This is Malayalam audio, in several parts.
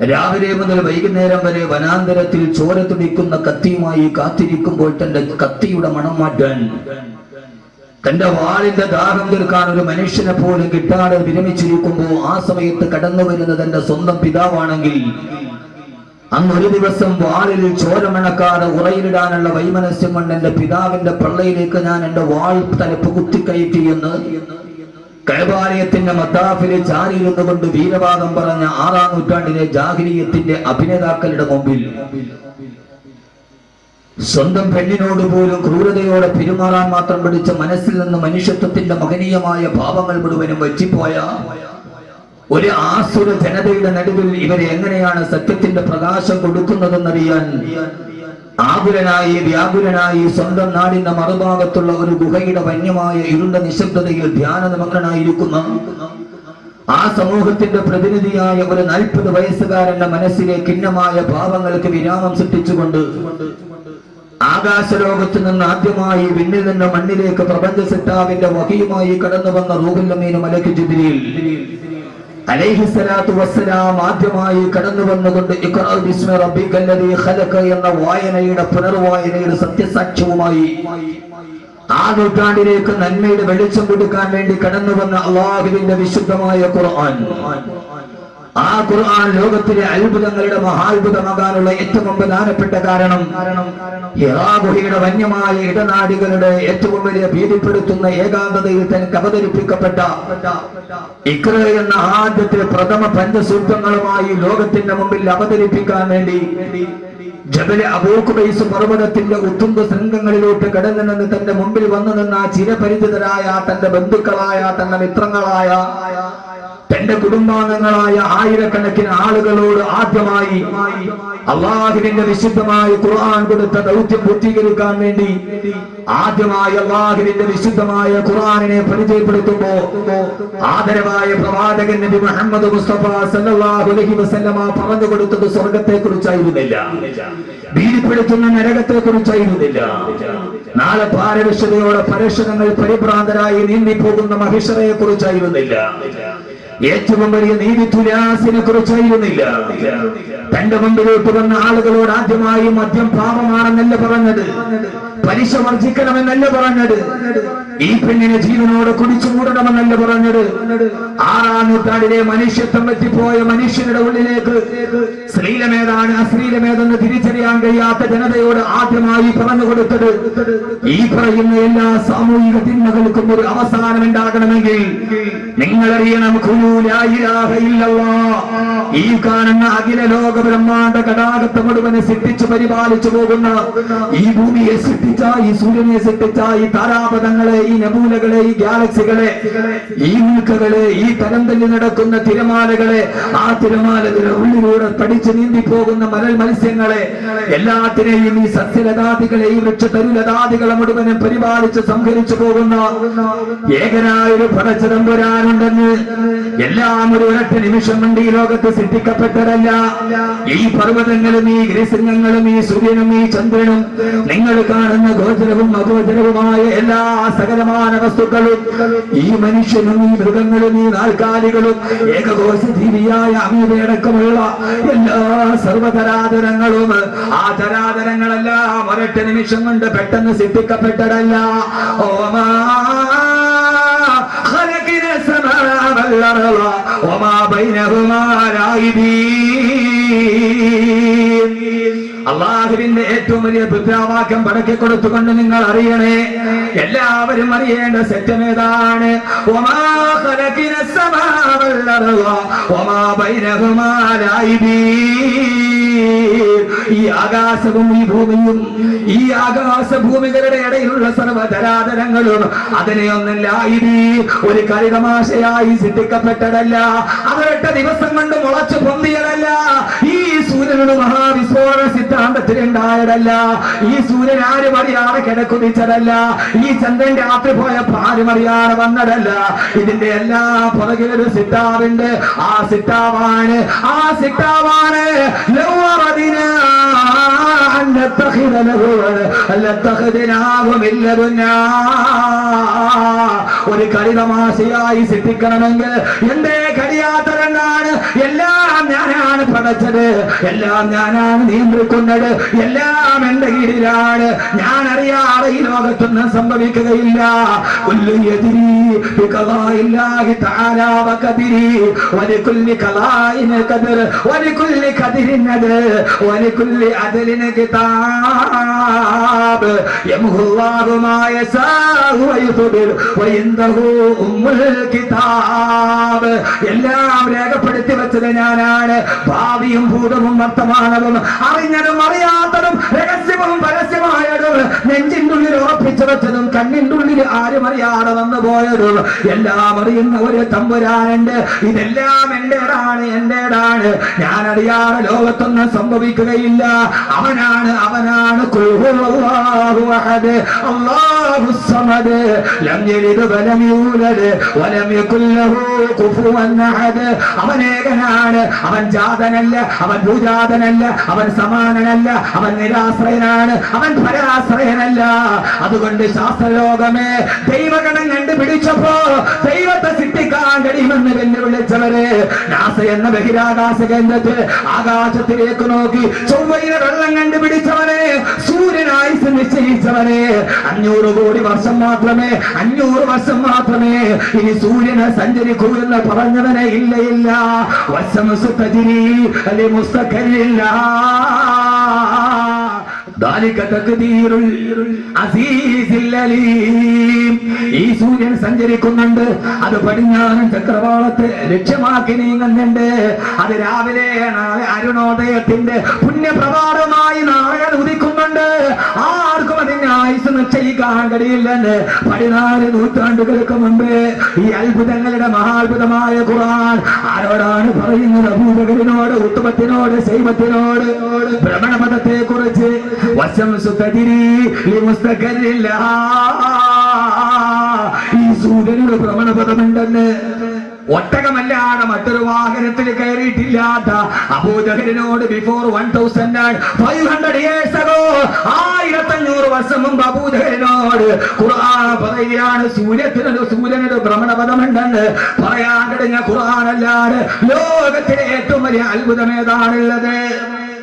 രാവിലെ മുതൽ വൈകുന്നേരം വരെ വനാന്തരത്തിൽ ചോര തുടിക്കുന്ന കത്തിയുമായി കാത്തിരിക്കുമ്പോൾ തന്റെ കത്തിയുടെ മണം മാറ്റാൻ തന്റെ വാളിന്റെ ദാഹം തീർക്കാൻ ഒരു മനുഷ്യനെ പോലും കിട്ടാതെ വിരമിച്ചിരിക്കുമ്പോൾ ആ സമയത്ത് കടന്നു വരുന്ന തന്റെ സ്വന്തം പിതാവാണെങ്കിൽ അന്ന് ഒരു ദിവസം വാളിൽ ചോരമണക്കാതെ ഉറയിലിടാനുള്ള വൈമനസ്യം കൊണ്ട് എന്റെ പിതാവിന്റെ പള്ളയിലേക്ക് ഞാൻ എന്റെ വാൾ തലപ്പ് കുത്തിക്കയറ്റി എന്ന് കൈബാലയത്തിന്റെ മത്താഫിലെ ചാരിയിരുന്നു കൊണ്ട് വീരവാദം പറഞ്ഞ ആറാം നൂറ്റാണ്ടിലെ ജാഹിലീയത്തിന്റെ അഭിനേതാക്കളുടെ മുമ്പിൽ സ്വന്തം പെണ്ണിനോട് പോലും ക്രൂരതയോടെ പെരുമാറാൻ മാത്രം പിടിച്ച മനസ്സിൽ നിന്ന് മനുഷ്യത്വത്തിന്റെ മകനീയമായ ഭാവങ്ങൾ മുഴുവനും വച്ചിപ്പോയ ഒരു ആസുര ജനതയുടെ നടുവിൽ ഇവരെ എങ്ങനെയാണ് സത്യത്തിന്റെ പ്രകാശം കൊടുക്കുന്നതെന്നറിയാൻ ആകുലനായി വ്യാകുലനായി സ്വന്തം നാടിന്റെ മറുഭാഗത്തുള്ള ഒരു ഗുഹയുടെ വന്യമായ ഇരുണ്ട നിശബ്ദതയിൽ ധ്യാനനിമഗ്നനായിരിക്കുന്ന ആ സമൂഹത്തിന്റെ പ്രതിനിധിയായ ഒരു നാൽപ്പത് വയസ്സുകാരന്റെ മനസ്സിലെ ഖിന്നമായ ഭാവങ്ങൾക്ക് വിരാമം സൃഷ്ടിച്ചുകൊണ്ട് ആകാശലോകത്ത് നിന്ന് ആദ്യമായി വിണ്ണിൽ നിന്ന് മണ്ണിലേക്ക് പ്രപഞ്ച സിട്ടാവിന്റെ വകയുമായി കടന്നു വന്ന റൂഹുല്ലമീനും ജിദ്രിയിൽ അലൈഹിസ്സലാത്തു വസ്സലാം ആദ്യമായി കടന്നു വന്നുകൊണ്ട് എന്ന വായനയുടെ പുനർവായനയുടെ സത്യസാക്ഷ്യവുമായി ആ നൂറ്റാണ്ടിലേക്ക് നന്മയുടെ വെളിച്ചം കൊടുക്കാൻ വേണ്ടി കടന്നു വന്ന അള്ളാഹുവിന്റെ വിശുദ്ധമായ ഖുർആൻ. ആ ഖുർആൻ ലോകത്തിലെ അത്ഭുതങ്ങളുടെ മഹാത്ഭുതമാകാനുള്ള ഏറ്റവും പ്രധാനപ്പെട്ട കാരണം ഹിറാഗുഹയുടെ വന്യമായ ഇടനാടികളുടെ ഏറ്റവും വലിയ ഭീതിപ്പെടുത്തുന്ന ഏകാന്തതയിൽ തനിക്ക് അവതരിപ്പിക്കപ്പെട്ട ഇക്ര എന്ന ആദ്യത്തെ പ്രഥമ പഞ്ചസൂത്രങ്ങളുമായി ലോകത്തിന്റെ മുമ്പിൽ അവതരിപ്പിക്കാൻ വേണ്ടി ജബലെ അബൂക്കുബൈസ് പർവതത്തിന്റെ ഉത്തുംഗ ശൃംഗങ്ങളിലോട്ട് കടന്നു നിന്ന് തന്റെ മുമ്പിൽ വന്നു നിന്ന ചിരപരിചിതരായ തന്റെ ബന്ധുക്കളായ തന്റെ മിത്രങ്ങളായ തന്റെ കുടുംബാംഗങ്ങളായ ആയിരക്കണക്കിന് ആളുകളോട് ആദ്യമായി അള്ളാഹുവിന്റെ വിശുദ്ധമായ ഖുർആൻ കൊടുത്ത ദൗത്യം പൂർത്തീകരിക്കാൻ വേണ്ടി ആദ്യമായി അള്ളാഹുവിന്റെ വിശുദ്ധമായ ഖുർആാനിനെ പരിചയപ്പെടുത്തുമ്പോ ആദരവായ പ്രവാചകൻ നബി മുഹമ്മദ് മുസ്തഫ സല്ലല്ലാഹു അലൈഹി വസല്ലമ പറഞ്ഞു കൊടുത്തത് സ്വർഗത്തെ കുറിച്ചായിരുന്നില്ല ഭീതിപ്പെടുത്തുന്ന നരകത്തെ കുറിച്ചായിരുന്നില്ല നാളെ പാരവിശ്വതയോടെ പരക്ഷണങ്ങൾ പരിഭ്രാന്തരായി നീന്തിപ്പോകുന്ന മഹിഷറയെ കുറിച്ചായിരുന്നില്ല ഏറ്റവും വലിയ നീതി തുലാസിനെ കുറിച്ചായിരുന്നില്ല തന്റെ മുമ്പിലോട്ട് വന്ന ആളുകളോട് ആദ്യമായി മദ്യം പാപമാണെന്നല്ല പറഞ്ഞത്. പലിശ വർജിക്കണമെന്നല്ല പറഞ്ഞത്. ഈ പെണ്ണിനെ ജീവനോട് കുടിച്ചു മൂടണമെന്നല്ല പറഞ്ഞത്. ആറാം നൂറ്റാണ്ടിലെ മനുഷ്യത്വം പറ്റിപ്പോയ മനുഷ്യരുടെ ഉള്ളിലേക്ക് ശ്രീലമേതാണ് അശ്രീലമേതെന്ന് തിരിച്ചറിയാൻ കഴിയാത്ത ജനതയോട് ആദ്യമായി പറഞ്ഞു കൊടുത്തത്. ഈ പറയുന്ന എല്ലാ സാമൂഹിക തിന്മകൾക്കും ഒരു അവസാനം ഉണ്ടാകണമെങ്കിൽ നിങ്ങൾ ഈ കാണുന്ന അഖില ലോക ബ്രഹ്മാണ്ട കടാകത്തെ മുഴുവനെ സിദ്ധിച്ചു പരിപാലിച്ചു പോകുന്ന ഈ ഭൂമിയെ സിദ്ധിച്ച ഈ സൂര്യനെ സിദ്ധിച്ച ഈ താരാപഥങ്ങളെ ഈ നബൂലകളെ ഈ ഗാലക്സികളെ ഈ ഉൽക്കകളെ ഈ തരം തല്ലി നടക്കുന്ന തിരമാലകളെ ആ തിരമാലകളുടെ ഉള്ളിലൂടെ തടിച്ചു നീന്തി പോകുന്ന മലൽ മത്സ്യങ്ങളെ എല്ലാത്തിനെയും ഈ സസ്യലതാദികളെ ഈ വൃക്ഷതരുലതാദികളെ മുഴുവനും പരിപാലിച്ച് സംഹരിച്ചു പോകുന്ന ഏകനായ ഒരു പടച്ചിടമ്പുരാനുണ്ടെന്ന് എല്ലാം ഒരു ഒരൊറ്റ നിമിഷം കൊണ്ട് ഈ ലോകത്ത് സൃഷ്ടിക്കപ്പെട്ടതല്ല. ഈ പർവതങ്ങളും ഈ ഗ്രീസിംഗങ്ങളും ഈ സൂര്യനും ഈ ചന്ദ്രനും നിങ്ങൾ കാണുന്ന ഗോചരവും അഗോചരവുമായ എല്ലാ സകലമായ വസ്തുക്കളും ഈ മനുഷ്യനും ഈ മൃഗങ്ങളും ഈ നാൽക്കാലികളും ഏകകോശ ജീവിയായ അമീതയടക്കമുള്ള എല്ലാ സർവതരാതരങ്ങളും ആ തരാതരങ്ങളെല്ലാം ഒരൊറ്റ നിമിഷം കൊണ്ട് പെട്ടെന്ന് സിദ്ധിക്കപ്പെട്ടതല്ല ഓമാ والأرض وما بينهما لاعبين അള്ളാഹുവിന്റെ ഏറ്റവും വലിയ ബുദ്ധാവാക്യം പടക്കി കൊടുത്തുകൊണ്ട് നിങ്ങൾ അറിയണേ എല്ലാവരും അറിയേണ്ട സത്യമേതാണ് ഒമാ ഈ ആകാശവും ഈ ഭൂമിയും ഈ ആകാശഭൂമികളുടെ ഇടയിലുള്ള സർവതരാതരങ്ങളും അതിനെ ഒന്നല്ലായി ഒരു കരിതമാശയായി സിദ്ധിക്കപ്പെട്ടതല്ല അതൊരൊറ്റ ദിവസം കൊണ്ട് മുളച്ചു പൊന്തിയതല്ല. ഈ സൂര്യനോട് മഹാവിസ്ഫോട സിദ്ധാന്തത്തിലുണ്ടായതല്ല ഈ സൂര്യൻ ആര് മറിയാതെ കിടക്കുതിച്ചതല്ല ഈ ചന്ദ്രൻ രാത്രി പോയ ആരും മറിയാതെ വന്നതല്ല. ഇതിന്റെ എല്ലാ പുറകിലൊരു സിദ്ധാവിന്റെ ആ സിത്താവാണ് ആ സിത്താവാണ് ലോ ലൗവറദിനാ أن نتخذ له لاتخذناه من لدنا ഒരു കളിതമാശയായി സൃഷ്ടിക്കണമെങ്കിൽ എന്തേ കഴിയാത്തതെന്നാണ് എല്ലാം ഞാനാണ് പടച്ചത്. എല്ലാം ഞാനാണ് നിയന്ത്രിക്കുന്നത്. എല്ലാം എന്റെ കീഴിലാണ്. ഞാൻ അറിയാതെ ഈ ലോകത്തൊന്നും സംഭവിക്കുകയില്ല. എല്ലാം രേഖപ്പെടുത്തി വെച്ചത് ഞാനാണ് ഭാവിയും ഭൂതവും വർത്തമാനവും അറിഞ്ഞതും അറിയാത്തതും രഹസ്യവും പരസ്യമായതും നെഞ്ചിന്റുള്ളിൽ ഉറപ്പിച്ചു വെച്ചതും കണ്ണിന്റെ ആരും അറിയാതെ വന്നു പോയതും എല്ലാം അറിയുന്ന ഒരു തമ്പുരാനുണ്ട്. ഇതെല്ലാം എന്റേതാണ് എന്റേതാണ് ഞാൻ അറിയാതെ ലോകത്തൊന്നും സംഭവിക്കുകയില്ല. അവനാണ് അവനാണ് അവനേകനാണ് സമദ്. ലം യലിദ് വലം വലം ഏകനാണ് അവൻ ജാതനല്ല അവൻ ഭൂജാതനല്ല അവൻ സമാനനല്ല അവൻ നിരാശ്രയനാണ് അവൻ പരാശ്രയനല്ല അതുകൊണ്ട് ശാസ്ത്രലോകമേ ദൈവഗണം കണ്ടുപിടിച്ചപ്പോ ദൈവത്തെ സിദ്ധിക്കാൻ കഴിയുമെന്ന് വെല്ലുവിളിച്ചവരെ നാസ എന്ന ബഹിരാകാശ കേന്ദ്രത്തിൽ ആകാശത്തിലേക്ക് നോക്കി ചൊവ്വയിലെ വെള്ളം കണ്ടുപിടിച്ചവനെ സൂര്യനായി നിശ്ചയിച്ചവനെ അഞ്ഞൂറ് കോടി വർഷം മാത്രമേ അഞ്ഞൂറ് വർഷം മാത്രമേ ഇനി സൂര്യനെ സഞ്ചരിക്കൂ എന്ന് പറഞ്ഞവനെ ഇല്ല ഇല്ല. വശം സുത്തജിരി അല്ലെ മുസ്തഖലില്ല ذلك تقدير العزيز العليم. ഈ സൂര്യൻ സഞ്ചരിക്കുന്നുണ്ട് അത് പടിഞ്ഞാറൻ ചക്രവാളത്തെ ലക്ഷ്യമാക്കി നീങ്ങുന്നുണ്ട് അത് രാവിലെ നാളെ അരുണോദയത്തിന്റെ പുണ്യപ്രഭാതമായി നാളെ ഉദിക്കുന്നുണ്ട് ആർക്കും അതിന്റെ നിശ്ചയിക്കാൻ കഴിയില്ലെന്ന് പതിനാല് നൂറ്റാണ്ടുകൾക്ക് മുമ്പേ ഈ അത്ഭുതങ്ങളുടെ മഹാത്ഭുതമായ ഖുർആൻ ആരോടാണ് പറയുന്നത്? അഭൂതകരിനോട് ഉത്തമത്തിനോട് ശൈവത്തിനോട് ഭ്രമണപഥത്തെ കുറിച്ച് വശം സുതതിരി ഈ സൂര്യനൊരു ഭ്രമണപഥമുണ്ടെന്ന് ഒട്ടകമല്ലാതെ മറ്റൊരു വാഹനത്തിൽ കയറിയിട്ടില്ലാത്ത അബൂജഹലിനോട് before one thousand five hundred years വർഷം മുമ്പ് ഖുർആൻ പറയുകയാണ് സൂര്യത്തിനൊരു സൂര്യനൊരു ഭ്രമണപഥമുണ്ടെന്ന് പറയാൻ കഴിഞ്ഞ ഖുർആൻ അല്ലാതെ ലോകത്തിലെ ഏറ്റവും വലിയ അത്ഭുതം ഏതാണുള്ളത്?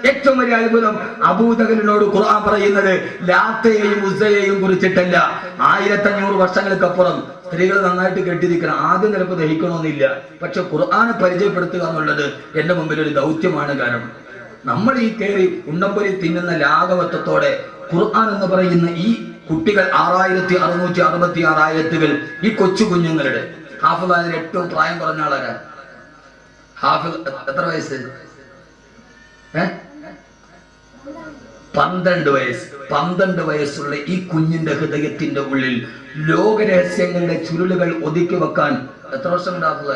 ഏറ്റവും വലിയ അത്ഭുതം അബൂദഹലിനോട് ഖുർആൻ പറയുന്നത് ലാത്തയെയും ഉസയെയും കുറിച്ചിട്ടല്ല. ആയിരത്തഞ്ഞൂറ് വർഷങ്ങൾക്കപ്പുറം സ്ത്രീകൾ നന്നായിട്ട് കെട്ടിരിക്കണം. ആദ്യം ചിലപ്പോൾ ദഹിക്കണമെന്നില്ല. പക്ഷെ ഖുർആനെ പരിചയപ്പെടുത്തുക എന്നുള്ളത് എന്റെ മുമ്പിൽ ഒരു ദൗത്യമാണ് കാരണം. നമ്മൾ ഈ കയറി ഉണ്ടംപൊരി തിന്നുന്ന ലാഘവത്വത്തോടെ ഖുർആൻ എന്ന് പറയുന്ന ഈ കുട്ടികൾ ആറായിരത്തി അറുന്നൂറ്റി അറുപത്തി ആറ് ആയത്തുകൾ ഈ കൊച്ചു കുഞ്ഞുങ്ങളുടെ. ഹാഫിദ് അതിന് ഏറ്റവും പ്രായം കുറഞ്ഞ ആളാരാ? ഹാഫിദ് എത്ര വയസ്സ്? പന്ത്രണ്ട് വയസ്സ്. പന്ത്രണ്ട് വയസ്സുള്ള ഈ കുഞ്ഞിന്റെ ഹൃദയത്തിന്റെ ഉള്ളിൽ ലോകരഹസ്യങ്ങളുടെ ചുരുളുകൾ ഒതുക്കി വെക്കാൻ എത്ര വർഷം ഉണ്ടാക്കുക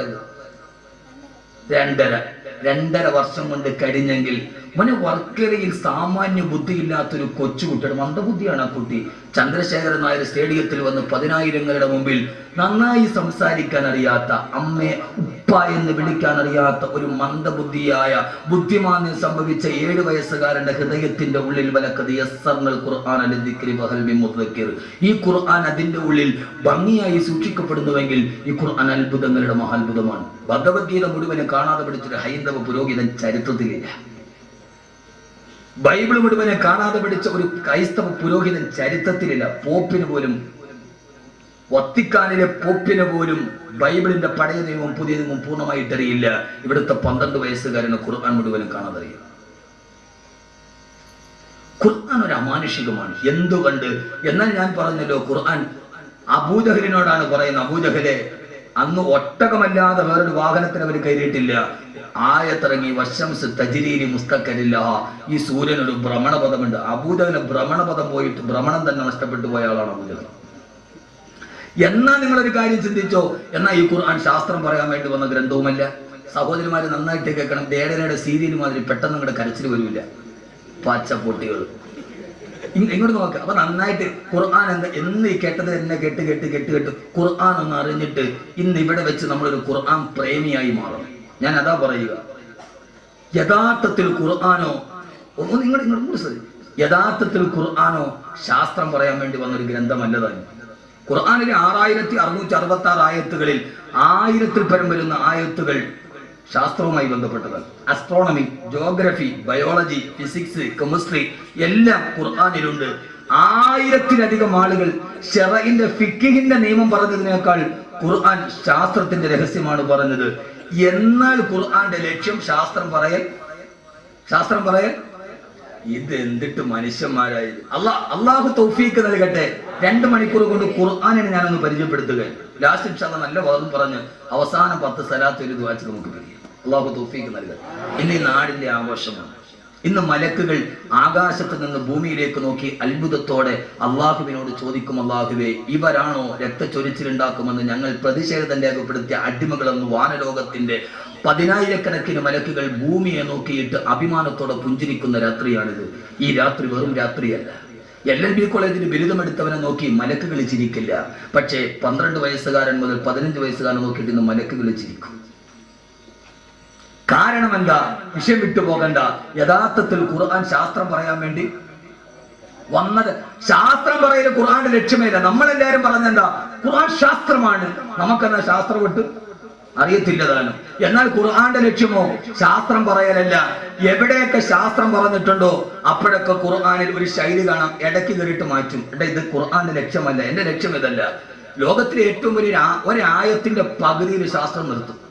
രണ്ടര. രണ്ടര വർഷം കൊണ്ട് കഴിഞ്ഞെങ്കിൽ മോനെ വർക്കലയിൽ സാമാന്യ ബുദ്ധിയില്ലാത്തൊരു കൊച്ചുകുട്ടിയുടെ മന്ദബുദ്ധിയാണ് ആ കുട്ടി ചന്ദ്രശേഖരൻ നായർ സ്റ്റേഡിയത്തിൽ വന്ന് പതിനായിരങ്ങളുടെ മുമ്പിൽ നന്നായി സംസാരിക്കാൻ അറിയാത്ത അമ്മയെ ഉപ്പ എന്ന് വിളിക്കാൻ അറിയാത്ത ഒരു മന്ദബുദ്ധിയായ ബുദ്ധിമാന്യം സംഭവിച്ച ഏഴ് വയസ്സുകാരന്റെ ഹൃദയത്തിന്റെ ഉള്ളിൽ വലക്കത് യസ്സങ്ങൾ ഖുർആൻ മുദ്ദക്കിർ. ഈ ഖുർആൻ അതിന്റെ ഉള്ളിൽ ഭംഗിയായി സൂക്ഷിക്കപ്പെടുന്നുവെങ്കിൽ ഈ ഖുർആൻ അത്ഭുതങ്ങളുടെ മഹാത്ഭുതമാണ് ഭഗവത്ഗീത മുഴുവനും കാണാതെ പഠിച്ചൊരു ഹൈന്ദവ പുരോഹിതൻ ചരിത്രത്തിലില്ല ബൈബിൾ മുഴുവനെ കാണാതെ പിടിച്ച ഒരു ക്രൈസ്തവ പുരോഹിതൻ ചരിത്രത്തിലില്ല പോപ്പിന് പോലും വത്തിക്കാനിലെ പോപ്പിന് പോലും ബൈബിളിന്റെ പഴയ നിയമവും പുതിയ നിയമവും പൂർണമായിട്ട് അറിയില്ല ഇവിടുത്തെ പന്ത്രണ്ട് വയസ്സുകാരന് ഖുർആൻ മുഴുവനും കാണാതെ ഖുർആൻ ഒരു അമാനുഷികമാണ്. എന്തുകൊണ്ട്? എന്നാൽ ഞാൻ പറഞ്ഞല്ലോ ഖുർആൻ അബൂജഹലിനോടാണ് പറയുന്നത്. അബൂജഹലെ അന്ന് ഒട്ടകമല്ലാതെ വേറൊരു വാഹനത്തിന് അവർ കയറിയിട്ടില്ല. ആയത്തിറങ്ങി വശംസ് തജിരീരി മുസ്തക്കരില്ല ഈ സൂര്യനൊരു ഭ്രമണപഥമുണ്ട്. അബൂദവിന് ഭ്രമണപഥം പോയിട്ട് ഭ്രമണം തന്നെ നഷ്ടപ്പെട്ടു പോയ ആളാണ് അബൂദവൻ എന്നാ നിങ്ങളൊരു കാര്യം ചിന്തിച്ചോ? എന്നാ ഈ ഖുർആൻ ശാസ്ത്രം പറയാൻ വേണ്ടി വന്ന ഗ്രന്ഥവുമല്ല? സഹോദരിമാര് നന്നായിട്ട് കേൾക്കണം. ദേടനയുടെ സീരിയൽ മാതിരി പെട്ടെന്ന് നിങ്ങളുടെ കരച്ചിൽ വരില്ല പച്ചപ്പൊട്ടികൾ. ഇങ്ങോട്ട് നോക്കുക അപ്പൊ നന്നായിട്ട് ഖുർആൻ എന്താ എന്ന് കേട്ടത് എന്നെ കേട്ട് കേട്ട് കേട്ട് കേട്ട് ഖുർആൻ ഒന്ന് അറിഞ്ഞിട്ട് ഇന്ന് ഇവിടെ വെച്ച് നമ്മളൊരു ഖുർആൻ പ്രേമിയായി മാറണം. ഞാൻ അതാ പറയുക. യഥാർത്ഥത്തിൽ ഖുർആാനോ ഒന്ന് നിങ്ങൾ ഇങ്ങോട്ട് ശ്രദ്ധ യഥാർത്ഥത്തിൽ ഖുർആാനോ ശാസ്ത്രം പറയാൻ വേണ്ടി വന്നൊരു ഗ്രന്ഥമല്ല തന്നെ ഖുർആാനിലെ ആറായിരത്തി അറുന്നൂറ്റി അറുപത്തി ആറ് ആയത്തുകളിൽ ആയിരത്തിൽ പരം വരുന്ന ആയത്തുകൾ ശാസ്ത്രവുമായി ബന്ധപ്പെട്ടതാണ് astronomy geography biology physics chemistry എല്ലാം ഖുർആാനിലുണ്ട്. ആയിരത്തിലധികം ആളുകൾ ഷെറയിന്റെ ഫിക്കിഹിന്റെ നിയമം പറഞ്ഞതിനേക്കാൾ ഖുർആൻ ശാസ്ത്രത്തിന്റെ രഹസ്യമാണ് പറഞ്ഞത്. എന്നാൽ ഖുർആന്റെ ലക്ഷ്യം ശാസ്ത്രം പറയൽ? ശാസ്ത്രം പറയൽ? ഇത് എന്തിട്ട് മനുഷ്യന്മാരായി? അള്ളാ അള്ളാഹു തൗഫീക്ക് നൽകട്ടെ. രണ്ട് മണിക്കൂർ കൊണ്ട് ഖുർആാനിനെ ഞാനൊന്ന് പരിചയപ്പെടുത്തുക. ലാസ്റ്റ് ഇൻഷാല്ല നല്ല വാദം പറഞ്ഞ് അവസാന പത്ത് സ്ഥലത്ത് ഒരു ദ്വാച്ച് നമുക്ക് പിരിയാം അള്ളാഹു തൗഫീക്ക് നൽകട്ടെ. ഇന്ന് ഈ നാടിന്റെ ആഘോഷമാണ്. ഇന്ന് മലക്കുകൾ ആകാശത്ത് നിന്ന് ഭൂമിയിലേക്ക് നോക്കി അത്ഭുതത്തോടെ അള്ളാഹുവിനോട് ചോദിക്കും അള്ളാഹുവേ ഇവരാണോ രക്തച്ചൊരിച്ചിലുണ്ടാക്കുമെന്ന് ഞങ്ങൾ പ്രതിഷേധം രേഖപ്പെടുത്തിയ അടിമകളെന്ന് വാനലോകത്തിന്റെ പതിനായിരക്കണക്കിന് മലക്കുകൾ ഭൂമിയെ നോക്കിയിട്ട് അഭിമാനത്തോടെ പുഞ്ചിരിക്കുന്ന രാത്രിയാണിത്. ഈ രാത്രി വെറും രാത്രിയല്ല. എൽ എൽ ബി കോളേജിൽ ബിരുദമെടുത്തവനെ നോക്കി മലക്കുകൾ ചിരിക്കില്ല. പക്ഷേ പന്ത്രണ്ട് വയസ്സുകാരൻ മുതൽ പതിനഞ്ച് വയസ്സുകാരൻ നോക്കിയിട്ട് ഇന്ന് മലക്കുകൾ ചിരിക്കും. കാരണം എന്താ വിഷയം വിട്ടുപോകണ്ട യഥാർത്ഥത്തിൽ ഖുർആൻ ശാസ്ത്രം പറയാൻ വേണ്ടി വന്നത് ശാസ്ത്രം പറയുന്ന ഖുർആന്റെ ലക്ഷ്യമേല നമ്മളെല്ലാരും പറഞ്ഞെന്താ? ഖുർആൻ ശാസ്ത്രമാണ്. നമുക്കെന്നാ ശാസ്ത്രം വിട്ട്? അറിയത്തില്ലതാനും എന്നാൽ ഖുർആന്റെ ലക്ഷ്യമോ? ശാസ്ത്രം പറയലല്ല. എവിടെയൊക്കെ ശാസ്ത്രം പറഞ്ഞിട്ടുണ്ടോ അപ്പോഴൊക്കെ ഖുർആാനിൽ ഒരു ശൈലി കാണാം. ഇടയ്ക്ക് കയറിയിട്ട് മാറ്റും. എടാ ഇത് ഖുർആന്റെ ലക്ഷ്യമല്ല. എന്റെ ലക്ഷ്യം ഇതല്ല. ലോകത്തിലെ ഏറ്റവും വലിയ ഒരു ആയത്തിന്റെ ഒരായത്തിന്റെ പകുതിയിൽ ശാസ്ത്രം നിർത്തും.